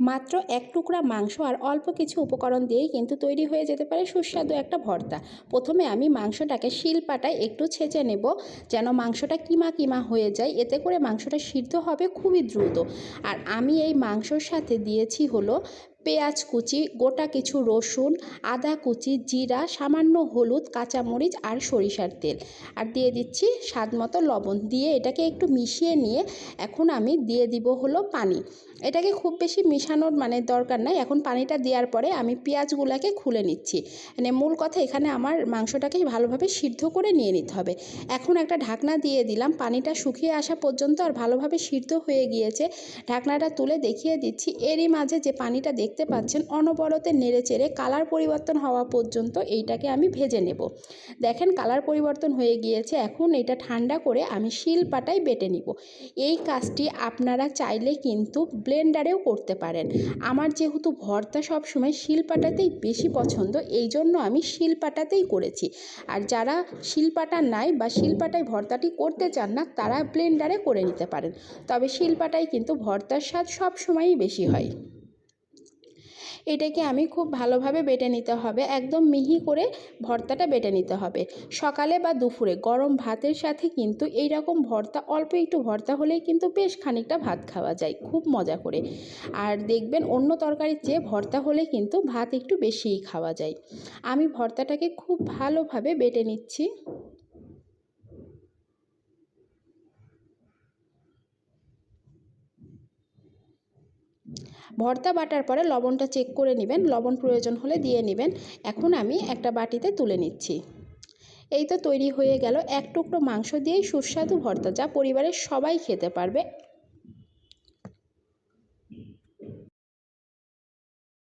মাত্র এক টুকরা মাংস আর অল্প কিছু উপকরণ দিয়েই কিন্তু তৈরি হয়ে যেতে পারে সুস্বাদু একটা ভর্তা। প্রথমে আমি মাংসটাকে শিলপাটায় একটু ছেঁচে নেব, যেন মাংসটা কিমা কিমা হয়ে যায়। এতে করে মাংসটা সিদ্ধ হবে খুবই দ্রুত। আর আমি এই মাংসর সাথে দিয়েছি হলো পেঁয়াজ কুচি, গোটা কিছু রসুন, আদা কুচি, জিরা, সামান্য হলুদ, কাঁচামরিচ আর সরিষার তেল। আর দিয়ে দিচ্ছি স্বাদ মতো লবণ। দিয়ে এটাকে একটু মিশিয়ে নিয়ে এখন আমি দিয়ে দিব হলো পানি। এটাকে খুব বেশি মিশানোর মানে দরকার নাই। এখন পানিটা দেওয়ার পরে আমি পেঁয়াজগুলোকে খুলে নিচ্ছি। মানে মূল কথা এখানে আমার মাংসটাকে ভালোভাবে সিদ্ধ করে নিয়ে নিতে হবে। এখন একটা ঢাকনা দিয়ে দিলাম। পানিটা শুকিয়ে আসা পর্যন্ত আর ভালোভাবে সিদ্ধ হয়ে গিয়েছে। ঢাকনাটা তুলে দেখিয়ে দিচ্ছি। এরই মাঝে যে পানিটা দেখতে পাচ্ছেন অনবরতে নেড়ে চেড়ে কালার পরিবর্তন হওয়া পর্যন্ত এইটাকে আমি ভেজে নেব। দেখেন কালার পরিবর্তন হয়ে গিয়েছে, এখন এটা ঠান্ডা করে আমি শিল পাটায় বেটে নিব। এই কাজটি আপনারা চাইলে কিন্তু ব্লেন্ডারেও করতে পারেন। আমার যেহেতু ভর্তা সবসময় শিলপাটাতেই বেশি পছন্দ এই জন্য আমি শিলপাটাতেই করেছি। আর যারা শিলপাটা নাই বা শিলপাটায় ভর্তাটি করতে চান না, তারা ব্লেন্ডারে করে নিতে পারেন। তবে শিলপাটায় কিন্তু ভর্তার স্বাদ সবসময়ই বেশি হয়। এটাকে আমি খুব ভালোভাবে বেটে নিতে হবে। একদম মিহি করে ভর্তাটা বেটে নিতে হবে। সকালে বা দুপুরে গরম ভাতের সাথে কিন্তু এই রকম ভর্তা, অল্প একটু ভর্তা হলেই কিন্তু বেশ খানিকটা ভাত খাওয়া যায়। খুব মজা করে। আর দেখবেন অন্য তরকারির চেয়ে ভর্তা হলে কিন্তু ভাত একটু বেশিই খাওয়া যায়। আমি ভর্তাটাকে খুব ভালোভাবে বেটে নিচ্ছি। ভর্তা বাটার পরে লবণটা চেক করে নেবেন। লবণ প্রয়োজন হলে দিয়ে নেবেন। এখন আমি একটা বাটিতে তুলে নিচ্ছি। এই তো তৈরি হয়ে গেল। এক টুকরো মাংস দিয়েই সুস্বাদু ভর্তা যা পরিবারের সবাই খেতে পারবে।